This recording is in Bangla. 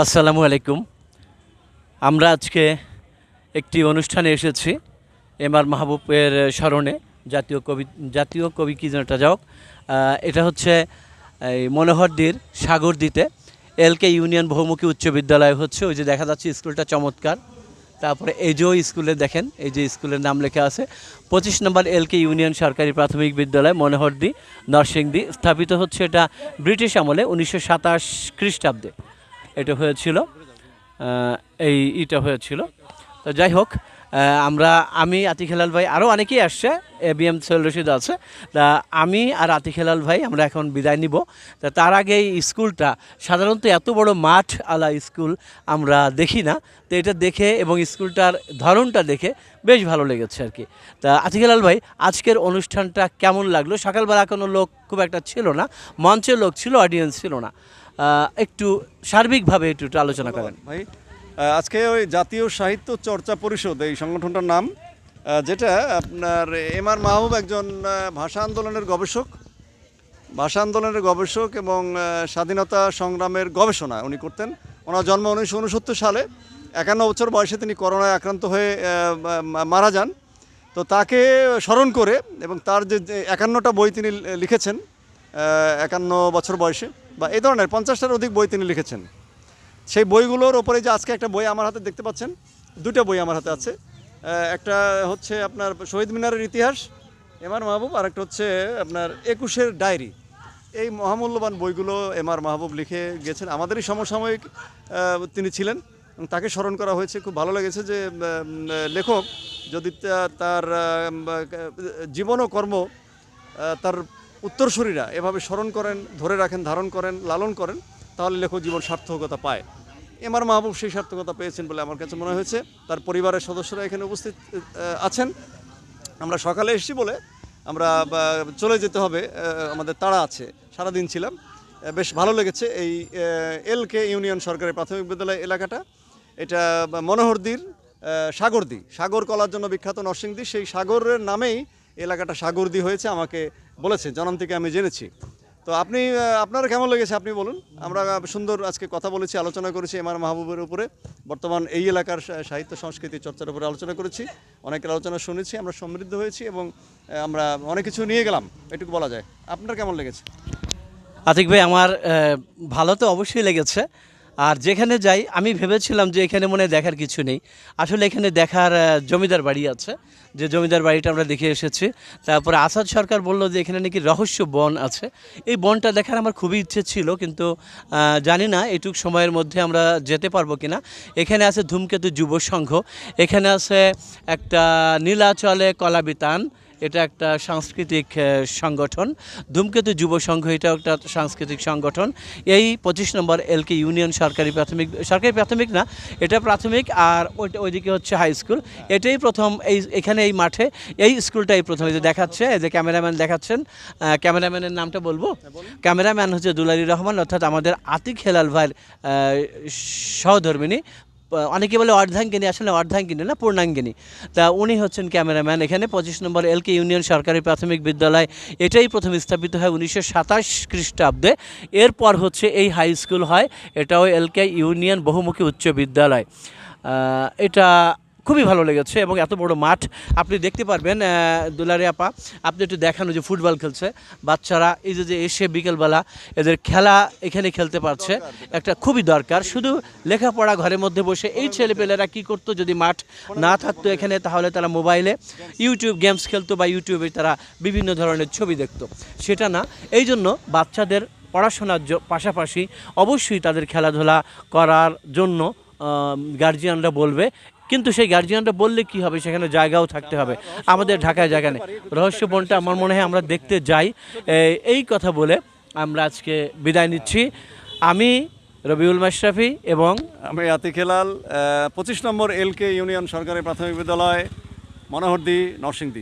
আসসালামু আলাইকুম। আমরা আজকে একটি অনুষ্ঠানে এসেছি এম আর মাহবুবের স্মরণে। জাতীয় কবি জাতীয় কবি কি যেন যাওক এটা হচ্ছে মনোহরদীর সাগরদ্বীতে এল কে ইউনিয়ন বহুমুখী উচ্চ বিদ্যালয় হচ্ছে, ওই যে দেখা যাচ্ছে স্কুলটা চমৎকার। তারপরে এই যে স্কুলে দেখেন, এই যে স্কুলের নাম লেখা আছে। পঁচিশ নম্বর এল কে ইউনিয়ন সরকারি প্রাথমিক বিদ্যালয়, মনোহরদি, নরসিংদী। স্থাপিত হচ্ছে এটা ব্রিটিশ আমলে উনিশশো সাতাশ খ্রিস্টাব্দে। এটা হয়েছিল এই ইটা হয়েছিল। তো যাই হোক আমরা, আমি, আতিক হেলাল ভাই আরও অনেকেই আসছে, এ বি এম সৈল রশিদ আছে। তা আমি আর আতিক হেলাল ভাই, আমরা এখন বিদায় নিব। তা তার আগে এই স্কুলটা সাধারণত এত বড় মাঠ আলা স্কুল আমরা দেখি না। তো এটা দেখে এবং স্কুলটার ধরনটা দেখে বেশ ভালো লেগেছে আর কি। তা আতিক হেলাল ভাই, আজকের অনুষ্ঠানটা কেমন লাগল? সকালবেলা কোনো লোক খুব একটা ছিল না মঞ্চে লোক ছিল অডিয়েন্স ছিল না। একটু সার্বিকভাবে একটু একটু আলোচনা করেন। ভাই। আজকে ওই জাতীয় সাহিত্য চর্চা পরিষদ এই সংগঠনটার নাম যেটা আপনার এম আর মাহবুব একজন ভাষা আন্দোলনের গবেষক। ভাষা আন্দোলনের গবেষক এবং স্বাধীনতা সংগ্রামের গবেষণা উনি করতেন। ওনার জন্ম উনিশশো উনসত্তর সালে। একান্ন বছর বয়সে তিনি করোনায় আক্রান্ত হয়ে মারা যান। তো তাকে স্মরণ করে এবং তার যে যে একান্নটা বই তিনি লিখেছেন একান্ন বছর বয়সে। বা এই ধরনের পঞ্চাশটার অধিক বই তিনি লিখেছেন। সেই বইগুলোর ওপরে যে আজকে একটা বই আমার হাতে দেখতে পাচ্ছেন দুটো বই আমার হাতে আছে। একটা হচ্ছে আপনার শহীদ মিনারের ইতিহাস, এম আর মাহবুব আর একটা হচ্ছে আপনার একুশের ডায়েরি। এই মহামূল্যবান বইগুলো এম আর মাহবুব লিখে গেছেন। আমাদেরই সমসাময়িক তিনি ছিলেন। তাকে স্মরণ করা হয়েছে। খুব ভালো লেগেছে যে লেখক যদি তার জীবন ও কর্ম তার উত্তরসূরিরা এভাবে স্মরণ করেন, ধরে রাখেন, ধারণ করেন, লালন করেন, তাহলে লেখক জীবন সার্থকতা পায়। এমআর মাহবুব সেই সার্থকতা পেয়েছেন বলে আমার কাছে মনে হয়েছে। তার পরিবারের সদস্যরা এখানে উপস্থিত আছেন। আমরা সকালে এসেছি বলে আমরা চলে যেতে হবে আমাদের তাড়া আছে। সারাদিন ছিলাম। বেশ ভালো লেগেছে এই এল কে ইউনিয়ন সরকারি প্রাথমিক বিদ্যালয় এলাকাটা। এটা মনোহরদির সাগরদি। সাগর কলার জন্য বিখ্যাত নরসিংদী। সেই সাগরের নামেই এলাকাটা সাগরদি হয়েছে। আমাকে বলেছে, জনম থেকে আমি জেনেছি। তো আপনি আপনার কেমন লেগেছে আপনি বলুন? আমরা সুন্দর আজকে কথা বলেছি, আলোচনা করেছি এমআর মাহবুবের উপরে। বর্তমান এই এলাকার সাহিত্য, সংস্কৃতি চর্চার উপরে আলোচনা করেছি, অনেকের আলোচনা শুনেছি, আমরা সমৃদ্ধ হয়েছি এবং আমরা অনেক কিছু নিয়ে গেলাম, এটুকু বলা যায়। আপনার কেমন লেগেছে? আতিক ভাই, আমার ভালো তো অবশ্যই লেগেছে। আর যেখানে যাই, আমি ভেবেছিলাম যে এখানে মনে দেখার কিছু নেই। আসলে এখানে দেখার জমিদার বাড়ি আছে, যে জমিদার বাড়িটা আমরা দেখে এসেছি। তারপরে আসাদ সরকার বলল যে এখানে নাকি রহস্য বন আছে। এই বনটা দেখার আমার খুবই ইচ্ছে ছিল, কিন্তু জানি না এটুক সময়ের মধ্যে আমরা যেতে পারব কিনা। এখানে আছে ধূমকেতু যুব সংঘ, এখানে আছে একটা নীলাচলে কলাবিতান এটা একটা সাংস্কৃতিক সংগঠন। ধূমকেতু যুব সংঘ এটা একটা সাংস্কৃতিক সংগঠন। এই পঁচিশ নম্বর এলকে ইউনিয়ন সরকারি প্রাথমিক সরকারি প্রাথমিক না এটা প্রাথমিক আর ওইটা ওইদিকে হচ্ছে হাই স্কুল। এটাই প্রথম এই এখানে এই মাঠে এই স্কুলটাই প্রথম। এই যে দেখাচ্ছে এই যে ক্যামেরাম্যান দেখাচ্ছেন ক্যামেরাম্যানের নামটা বলব? ক্যামেরাম্যান হচ্ছে দুলারি রহমান অর্থাৎ আমাদের আতিক হেলাল ভাইয়ের সহধর্মিনী। অনেকে বলে অর্ধাঙ্গিনী, আসলে অর্ধাঙ্গিনী না, পূর্ণাঙ্গিনী। তা উনি হচ্ছেন ক্যামেরাম্যান। এখানে পঁচিশ নম্বর এলকে ইউনিয়ন সরকারি প্রাথমিক বিদ্যালয়, এটাই প্রথম স্থাপিত হয় উনিশশো সাতাশ খ্রিস্টাব্দে। এরপর হচ্ছে এই হাই স্কুল হয়, এটাও এলকে ইউনিয়ন বহুমুখী উচ্চ বিদ্যালয়। এটা খুবই ভালো লেগেছে এবং এত বড় মাঠ আপনি দেখতে পারবেন দুলারে আপা আপনি একটু দেখানো যে ফুটবল খেলছে। বাচ্চারা এই যে যে এসে বিকেলবেলা এদের খেলা এখানে খেলতে পারছে। একটা খুবই দরকার। শুধু লেখাপড়া ঘরের মধ্যে বসে এই ছেলেপেলেরা কি করতো যদি মাঠ না থাকতো এখানে তাহলে তারা মোবাইলে ইউটিউব গেমস খেলতো বা ইউটিউবে তারা বিভিন্ন ধরনের ছবি দেখতো। সেটা না। এই জন্য বাচ্চাদের পড়াশোনার পাশাপাশি অবশ্যই তাদের খেলাধুলা করার জন্য গার্জিয়ানরা বলবে কিন্তু সেই গার্জিয়ানরা বললে কি হবে? সেখানে জায়গাও থাকতে হবে। আমাদের ঢাকায় জায়গা নেই। রহস্য বনটা আমার মনে হয় আমরা দেখতে যাই। এই কথা বলে আমরা আজকে বিদায় নিচ্ছি। আমি রবিউল মাশরাফি এবং আমি আতিকেলাল পঁচিশ নম্বর এলকে ইউনিয়ন সরকারি প্রাথমিক বিদ্যালয়, মনোহরদি, নরসিংদী।